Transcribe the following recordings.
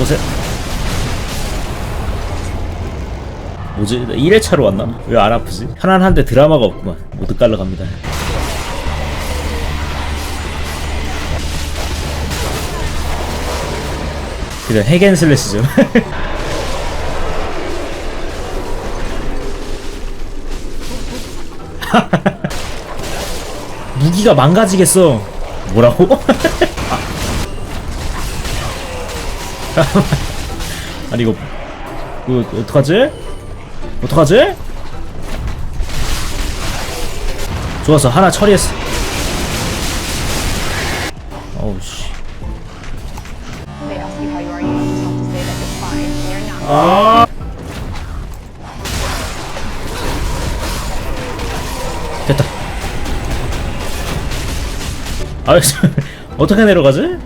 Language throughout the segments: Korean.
오세 뭐지? 나 1회차로 왔나? 왜 안 아프지? 편안한데 드라마가 없구만 모두 깔러 갑니다 그래 핵앤슬래시죠 무기가 망가지겠어 뭐라고? 아 니 이거 이거 어떡하지? 어떡하지? 좋았어 하나 처리했어 어우 씨 They ask you how you are, you just have to say that you're fine. They're not. 아. 됐다. 아, 어떻게 내려가지?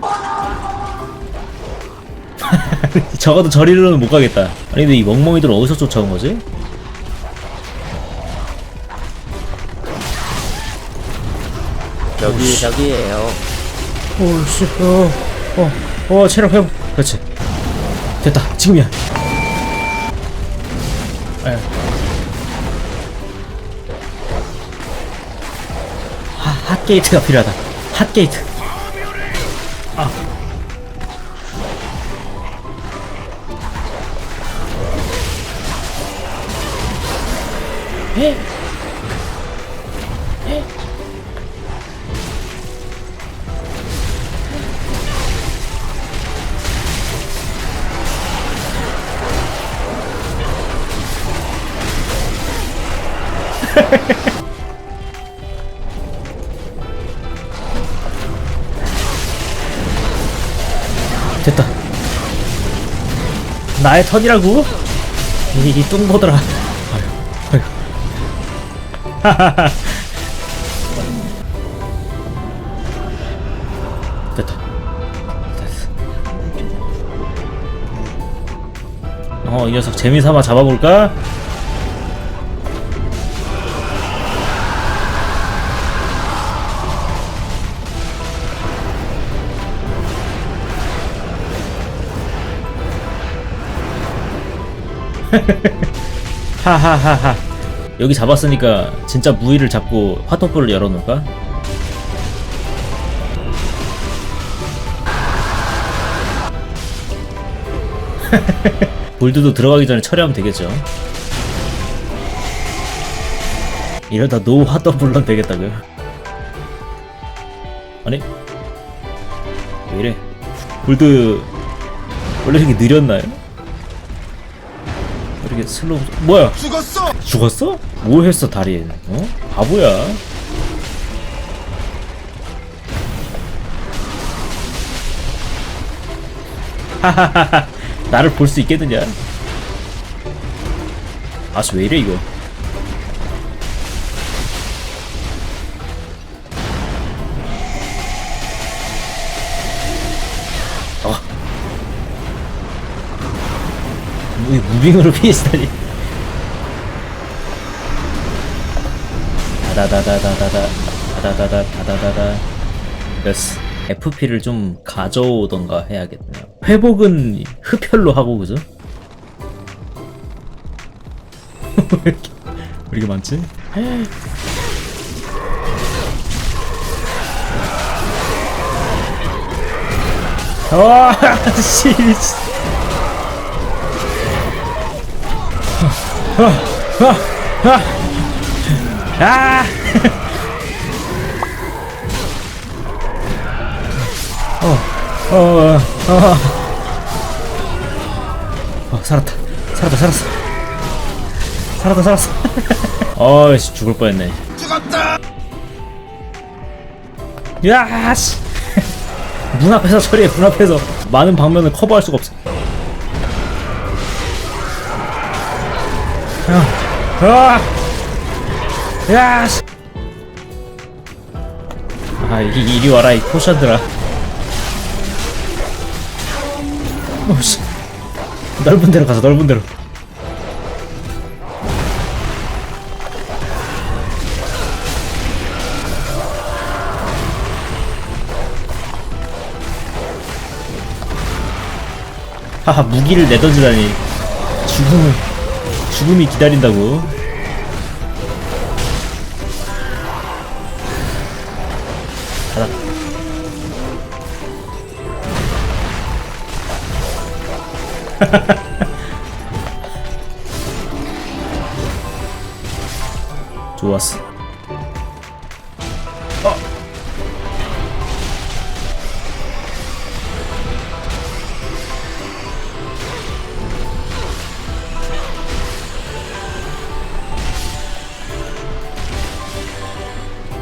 적어도 저리로는 못 가겠다. 아니 근데 이 멍멍이들 어디서 쫓아온 거지? 여기 저기에요. 오씨, 어, 어, 어, 체력 회복. 그렇지. 됐다. 지금이야. 에. 하, 핫게이트가 필요하다. 핫게이트. 에? 에? 됐다. 나의 턴이라고? 이, 이 뚱보더라. 아유. 됐다. 됐어. 어, 이 녀석 재미삼아 잡아볼까? 하하하하 여기 잡았으니까 진짜 무의를 잡고 화토불을 열어놓을까? 볼드도 들어가기 전에 처리하면 되겠죠 이러다 노 화토불런 되겠다고요 아니 왜 이래 볼드 원래 이렇게 느렸나요? 이렇게 슬로우 뭐야 죽었어! 죽었어? 뭐 했어 다리에 어? 바보야 하하하하 나를 볼 수 있겠느냐 아씨 왜 이래 이거 무, 무빙으로 피해시다니 다다다다다다다 다 다다다 다다다다 됐어 FP를 좀 가져오던가 해야겠네요 회복은 흡혈로 하고 그죠? 왜 이렇게, 왜 이렇게 많지? 와, 씨. 아! 어, 어, 어. 어, 살았다. 살았다, 살았어. 살았다, 살았어. 어이씨, 죽을 뻔했네. 죽었다! 야, 씨. 문 앞에서 처리해, 문 앞에서. 많은 방면을 커버할 수가 없어. 아! 야, 씨. 아, 이, 이리 와라, 이 포션들아. 오, 씨. 넓은 데로 가서, 넓은 데로. 하하 무기를 내던지다니 죽음을 죽음이 기다린다고. 가다 좋았어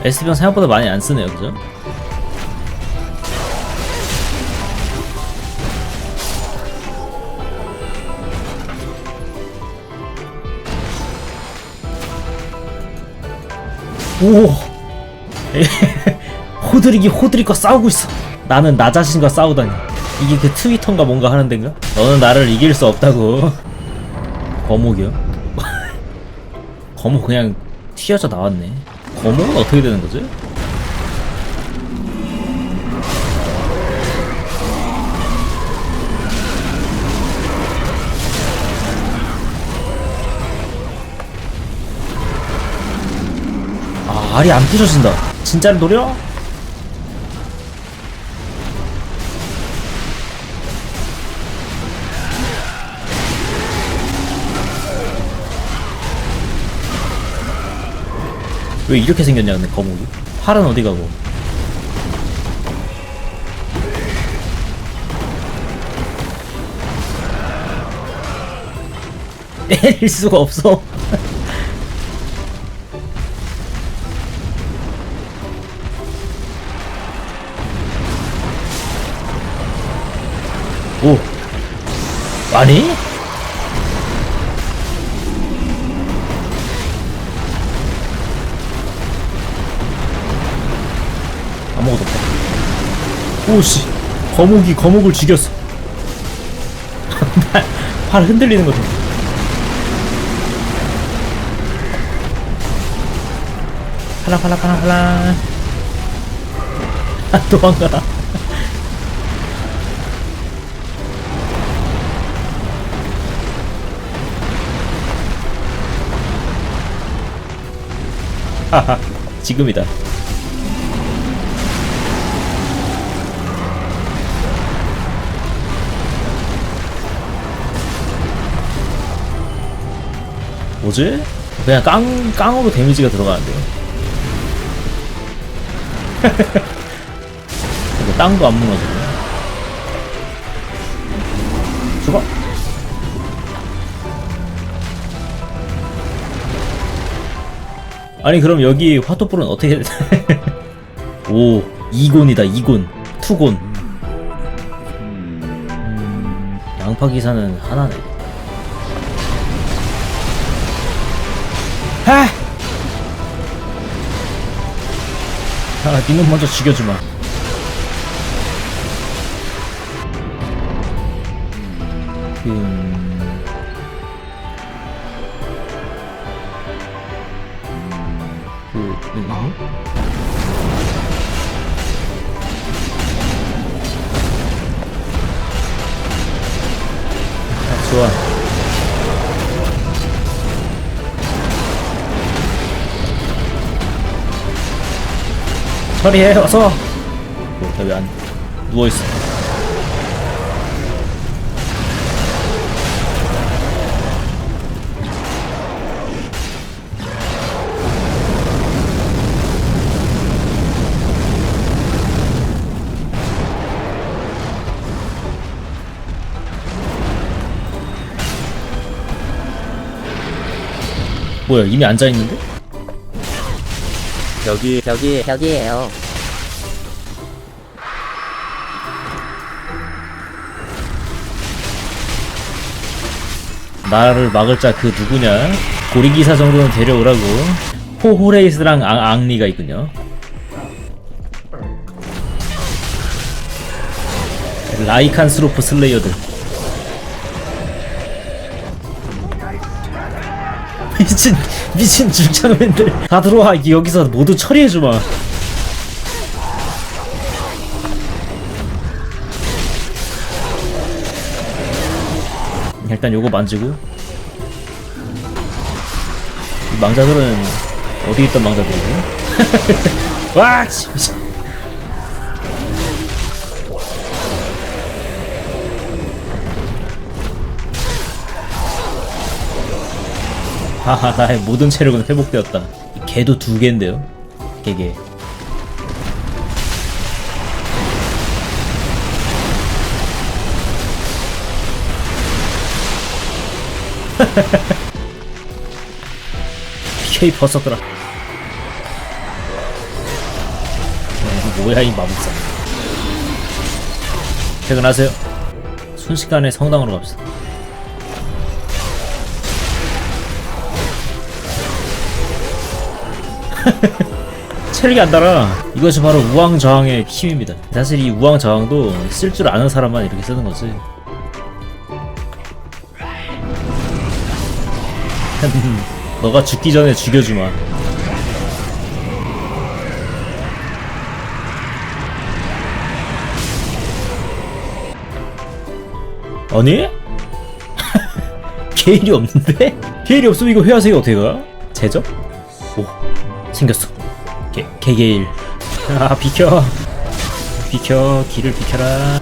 S병 생각보다 많이 안 쓰네요, 그죠? 오! 호들이기 호들이과 싸우고 있어. 나는 나 자신과 싸우다니. 이게 그 트위터인가 뭔가 하는 데인가? 너는 나를 이길 수 없다고. 거목이요? 거목 그냥 튀어져 나왔네. 거목은 어떻게 되는 거지? 아, 알이 안 부셔진다. 진짜를 노려? 왜 이렇게 생겼냐 근데 거목이? 팔은 어디 가고? 때릴 수가 없어. 오. 아니? 오씨, 거목이 거목을 죽였어. 팔, 팔 흔들리는 거 좀. 팔랑 팔랑 팔랑 팔랑. 아, 도망가라. 지금이다. 뭐지? 그냥 깡, 깡으로 데미지가 들어가는데. 근데 땅도 안 무너지네. 죽어? 아니, 그럼 여기 화토불은 어떻게, 오, 이곤이다, 이곤. 투곤. 음, 양파 기사는 하나네. 아, 니는 먼저 죽여주마. 음... 그, 음, 음? 아, 좋아. 처리해 어서 뭐, 왜안 누워있어 뭐야 이미 앉아있는데? 여기 여기 여기에요. 나를 막을 자 그 누구냐? 고리기사 정도는 데려오라고. 포호레이스랑 앙, 앙리가 있군요. 라이칸스로프 슬레이어들. 미친 미친 중창맨들 다 들어와 여기서 모두 처리해주마. 일단 요거 만지고 이 망자들은 어디 있던 망자들이지? 와! 하하 나의 모든 체력은 회복되었다. 이 개도 두 개인데요? 개개. PK 버섯들아 어, 뭐야 이 마법사. 퇴근하세요. 순식간에 성당으로 갑시다 체력이 안 달아 이것이 바로 우왕좌왕의 힘입니다 사실 이 우왕좌왕도 쓸 줄 아는 사람만 이렇게 쓰는 거지 너가 죽기 전에 죽여주마 아니? 게일이 없는데? 게일이 없으면 이거 회화색이 어떻게 가? 제적? 오 생겼어. 개, 개게일. 아 비켜. 비켜. 길을 비켜라.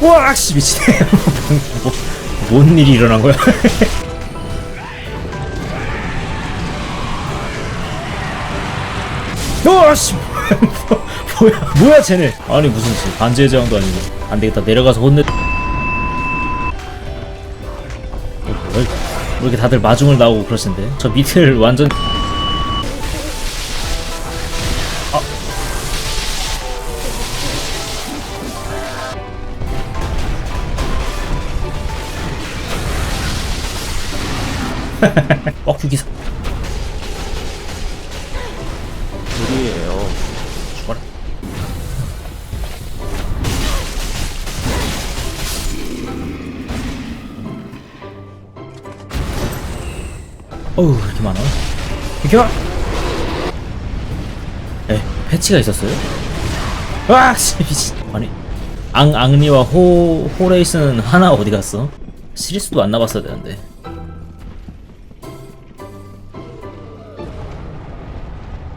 우와 씨 미치네. 뭐, 뭔 일이 일어난 거야? 우와 씨 뭐야. 뭐야 쟤네. 아니 무슨 씨 반지의 제왕도 아니고. 안되겠다. 내려가서 혼내 이렇게 다들 마중을 나오고 그러신데? 저 밑을 완전 뻑큐 기사 비켜 에 패치가 있었어요? 와 씨, 미친 아니 앙, 앙리와 호, 호레이스는 하나 어디 갔어? 시리스도 안 나봤어야 되는데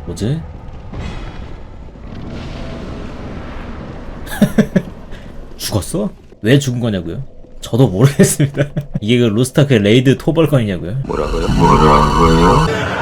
뭐지? 죽었어? 왜 죽은 거냐고요? 저도 모르겠습니다. 이게 그 로스타크의 레이드 토벌건이냐고요? 뭐라고요? 뭐라고요?